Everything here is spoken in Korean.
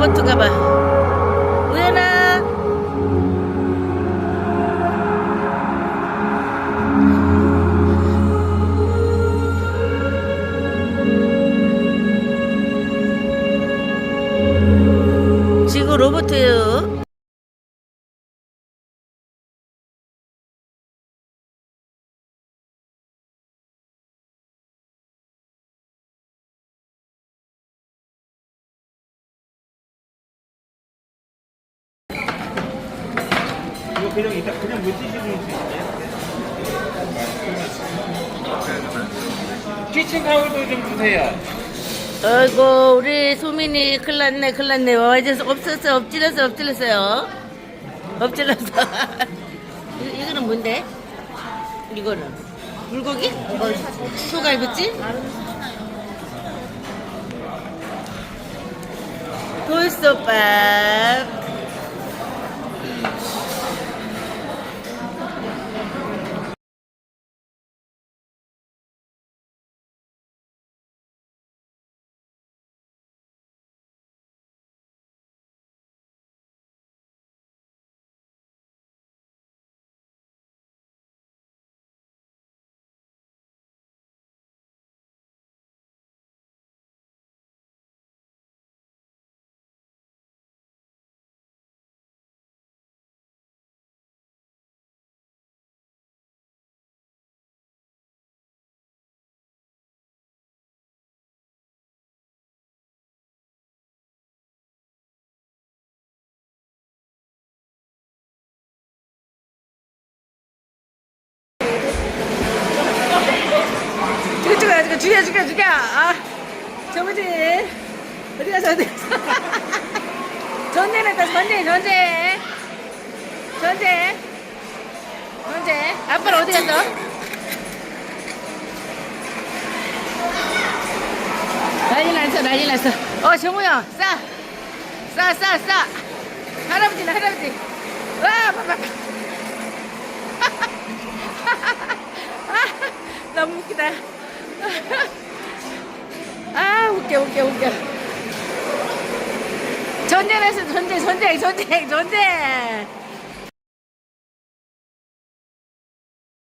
로봇 가봐. 우연아. 지구 로봇이에요. 그냥 이따 그냥 물 드시는 수 있어요? 키친 타올도 좀 주세요. 아이고 우리 소민이 큰일 났네 큰일 났네 와 이제 없었어 엎질렀어 엎질렀어요 엎질렀어 이- 이거는 뭔데? 이거는 불고기? 뭐 소갈비찜? 돌솥밥 죽여 죽여 죽여. 아 저거지 어디 가서 어디 가서. 전쟁했다 전쟁 전쟁. 전쟁. 전쟁. 아빠는 어디 갔어? 난리 났어 난리 났어. 어 정우야 싸싸싸싸. 할아버지네 할아버지. 와 봐봐 아, 너무 웃기다. 아, 웃겨, 웃겨, 웃겨. 전쟁했어, 전쟁, 전쟁, 전쟁, 전쟁.